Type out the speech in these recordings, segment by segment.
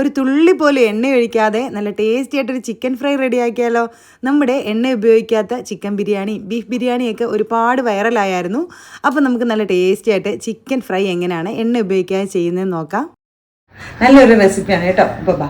ഒരു തുള്ളി പോലും എണ്ണ ഒഴിക്കാതെ നല്ല ടേസ്റ്റി ആയിട്ടൊരു ചിക്കൻ ഫ്രൈ റെഡിയാക്കിയാലോ നമ്മുടെ എണ്ണ ഉപയോഗിക്കാത്ത ചിക്കൻ ബിരിയാണി ബീഫ് ബിരിയാണിയൊക്കെ ഒരുപാട് വൈറലായിരുന്നു അപ്പോൾ നമുക്ക് നല്ല ടേസ്റ്റി ആയിട്ട് ചിക്കൻ ഫ്രൈ എങ്ങനെയാണ് എണ്ണ ഉപയോഗിക്കാതെ ചെയ്യുന്നതെന്ന് നോക്കാം. നല്ലൊരു റെസിപ്പിയാണ് കേട്ടോ. ഇപ്പോൾ ബാ.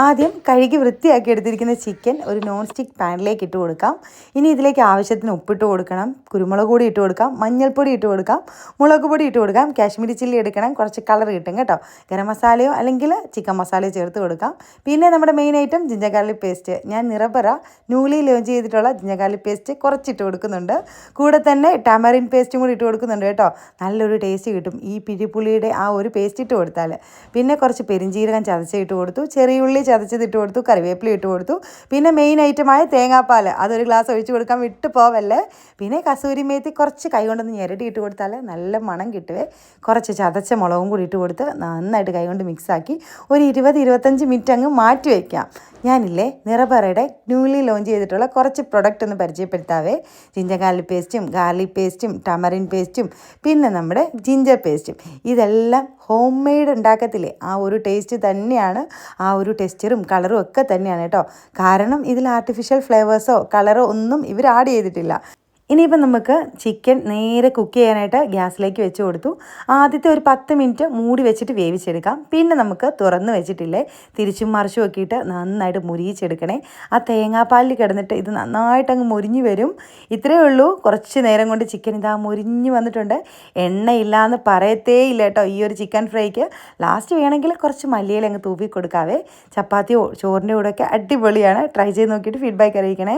ആദ്യം കഴുകി വൃത്തിയാക്കി എടുത്തിരിക്കുന്ന ചിക്കൻ ഒരു നോൺ സ്റ്റിക്ക് പാനിലേക്ക് ഇട്ട് കൊടുക്കാം. ഇനി ഇതിലേക്ക് ആവശ്യത്തിന് ഉപ്പിട്ട് കൊടുക്കണം. കുരുമുളക് പൊടി ഇട്ട് കൊടുക്കാം. മഞ്ഞൾപ്പൊടി ഇട്ട് കൊടുക്കാം. മുളക് പൊടി ഇട്ട് കൊടുക്കാം. കാശ്മീരി ചില്ലി എടുക്കണം. കുറച്ച് കളർ കിട്ടും കേട്ടോ. ഗരം മസാലയോ അല്ലെങ്കിൽ ചിക്കൻ മസാലയോ ചേർത്ത് കൊടുക്കാം. പിന്നെ നമ്മുടെ മെയിൻ ഐറ്റം ഗാർലിക് പേസ്റ്റ് ഞാൻ നിറപറ ന്യൂലി ലോഞ്ച് ചെയ്തിട്ടുള്ള ഗാർലിക് പേസ്റ്റ് കുറച്ചിട്ട് കൊടുക്കുന്നുണ്ട്. കൂടെ തന്നെ ടാമറിൻ പേസ്റ്റും കൂടി ഇട്ട് കൊടുക്കുന്നുണ്ട് കേട്ടോ. നല്ലൊരു ടേസ്റ്റ് കിട്ടും. ഈ പിരിപ്പുളിയുടെ ആ ഒരു പേസ്റ്റ് ഇട്ട് കൊടുത്താൽ പിന്നെ കുറച്ച് പെരിഞ്ചീരകം ചതച്ച് ഇട്ട് കൊടുത്തു. ചെറിയ ഉള്ളി ചതച്ചത് ഇട്ട് കൊടുത്തു കറിവേപ്പില ഇട്ട് കൊടുത്തു. പിന്നെ മെയിൻ ഐറ്റമായ തേങ്ങാപ്പാൽ അതൊരു ഗ്ലാസ് ഒഴിച്ച് കൊടുക്കാൻ വിട്ട് പോവല്ലേ. പിന്നെ കസൂരി മേത്തി കുറച്ച് കൈ കൊണ്ടൊന്ന് ഞെരടി ഇട്ട് കൊടുത്താൽ നല്ല മണം കിട്ടുവേ. കുറച്ച് ചതച്ച മുളകും കൂടി ഇട്ട് കൊടുത്ത് നന്നായിട്ട് കൈ കൊണ്ട് മിക്സാക്കി ഒരു ഇരുപത് ഇരുപത്തഞ്ച് മിനിറ്റ് അങ്ങ് മാറ്റി വയ്ക്കാം ഞാനില്ലേ നിറപറയുടെ ന്യൂലി ലോഞ്ച് ചെയ്തിട്ടുള്ള കുറച്ച് പ്രൊഡക്റ്റ് ഒന്ന് പരിചയപ്പെടുത്താവേ. ജിഞ്ചർ ഗാർലിക് പേസ്റ്റും ഗാർലിക് പേസ്റ്റും ടമറിൻ പേസ്റ്റും പിന്നെ നമ്മുടെ ജിഞ്ചർ പേസ്റ്റും ഇതെല്ലാം ഹോം മെയ്ഡ് ഉണ്ടാക്കത്തില്ലേ? ആ ഒരു ടേസ്റ്റ് തന്നെയാണ് ആ ഒരു ടെക്സ്ചറും കളറും ഒക്കെ തന്നെയാണ് കേട്ടോ. കാരണം ഇതിൽ ആർട്ടിഫിഷ്യൽ ഫ്ലേവേഴ്സോ കളറോ ഒന്നും ഇവർ ആഡ് ചെയ്തിട്ടില്ല. ഇനിയിപ്പം നമുക്ക് ചിക്കൻ നേരെ കുക്ക് ചെയ്യാനായിട്ട് ഗ്യാസിലേക്ക് വെച്ച് കൊടുത്തു. ആദ്യത്തെ ഒരു പത്ത് മിനിറ്റ് മൂടി വെച്ചിട്ട് വേവിച്ചെടുക്കാം. പിന്നെ നമുക്ക് തുറന്ന് വെച്ചിട്ടില്ലേ തിരിച്ചും മറിച്ചും ഒക്കെയിട്ട് നന്നായിട്ട് മുരിയിച്ചെടുക്കണേ. ആ തേങ്ങാപ്പാലിൽ കിടന്നിട്ട് ഇത് നന്നായിട്ട് അങ്ങ് മുരിഞ്ഞു വരും. ഇത്രയേ ഉള്ളൂ. കുറച്ച് നേരം കൊണ്ട് ചിക്കൻ ഇതാ മുരിഞ്ഞ് വന്നിട്ടുണ്ട്. എണ്ണയില്ലാന്ന് പറയത്തേ ഇല്ല കേട്ടോ ഈ ഒരു ചിക്കൻ ഫ്രൈക്ക്. ലാസ്റ്റ് വേണമെങ്കിൽ കുറച്ച് മല്ലിയിൽ അങ്ങ് തൂവി കൊടുക്കാവേ. ചപ്പാത്തിയോ ചോറിന്റെ കൂടെയൊക്കെ അടിപൊളിയാണ്. ട്രൈ ചെയ്ത് നോക്കിയിട്ട് ഫീഡ്ബാക്ക് അറിയിക്കണേ.